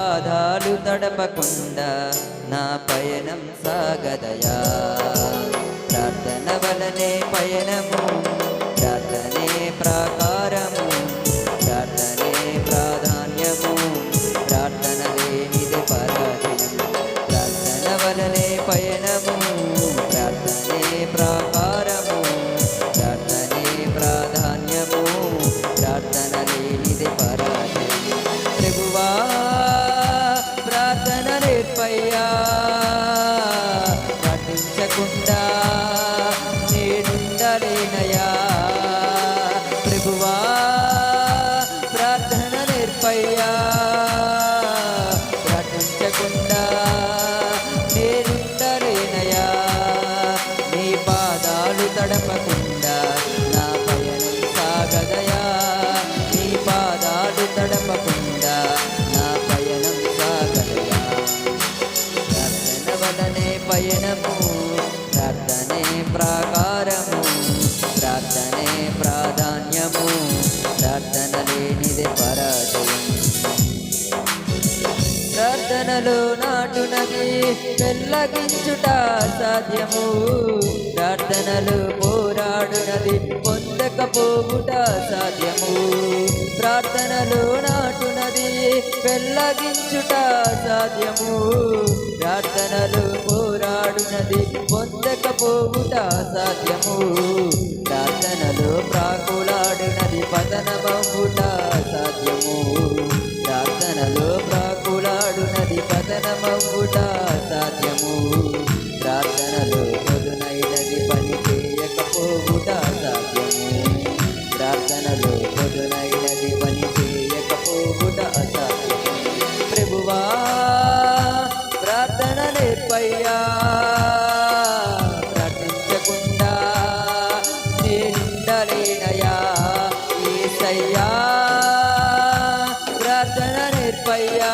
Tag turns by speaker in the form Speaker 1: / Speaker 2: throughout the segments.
Speaker 1: పాదాలు తడపకుండా నా పయనం సాగదయా. ప్రార్థన వలనే పయనము వలనే పయనము ప్రార్థనే ప్రాకారము ప్రార్థనే ప్రాధాన్యము ప్రార్థన లేనిది పరాజయం. ప్రార్థనలో నా వెళ్ళగించుట సాధ్యము. ప్రార్థనలు పోరాడునది పొందకపోవుట సాధ్యము. ప్రార్థనలు నాటునది వెళ్ళగించుట సాధ్యము. ప్రార్థనలు పోరాడునది పొందకపోవుట సాధ్యము. ప్రార్థనలు ప్రాకులాడునది పతనమవుట సాధ్యము. ప్రార్థనలు ప్రాకులాడునది పతనమవుట నేర్పయ్యా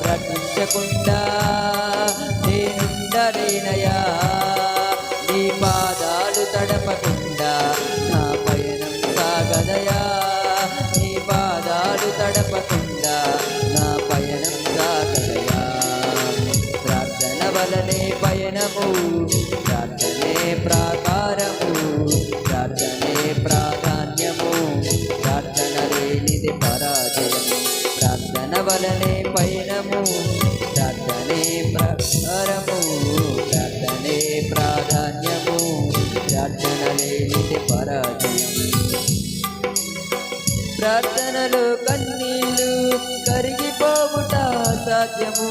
Speaker 1: ప్రార్థించకుండా నేనుండలేనయా నీ పాదాలు తడపకుండా నా పయనం సాగదయా నీ పాదాలు తడపకుండా నా పయనం సాగదయా ప్రార్థన వలనే పయనము ప్రాధాన్యము ప్రార్థనే ప్రాధాన్యము ప్రార్థన లేనిది పరాజయం ప్రార్థనలో కన్నీళ్ళు కరిగిపోవుట సాధ్యము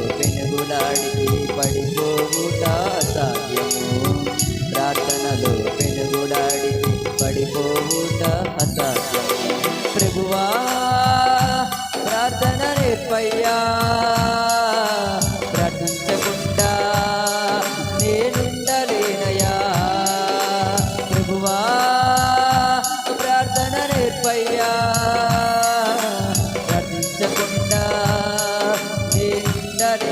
Speaker 1: పెనుగులాడితే పడిపోవుట సాధ్యము ప్రార్థనలో పెనుగుడాడికి పడిపోవుట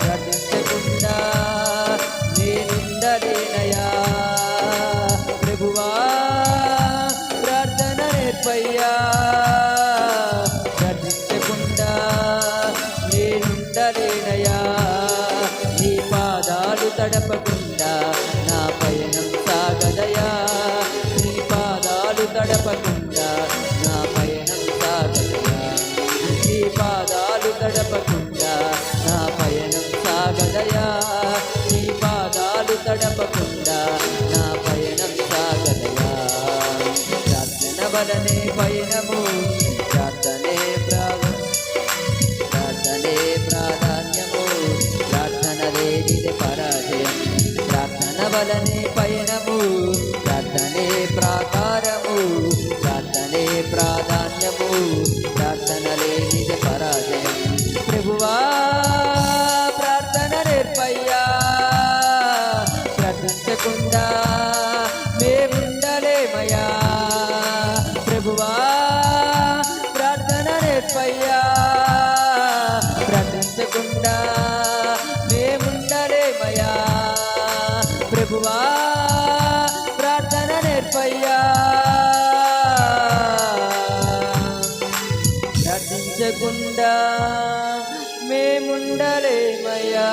Speaker 1: ప్రార్థన నేర్పయ్యా నేనుండలేనయా ప్రభువా నేర్పయ్యా. ప్రార్థించకుండా నేనుండలేనయా నీ పాదాలు తడపకుండా నా పయనం సాగదయా నీ పాదాలు తడపకుండా గడపకుండా నా పయనం సాగదయా. ప్రార్థన వలనే పయనము ప్రార్థనే ప్రాణ. ప్రార్థనే ప్రాధాన్యము ప్రార్థన లేనిది పరాజయం. ప్రార్థన వలనే పయనము ప్రార్థనే ప్రాకారము. ప్రార్థనే ప్రాధాన్యము ప్రార్థన లేనిది గుండా మేముండలేమయ్యా.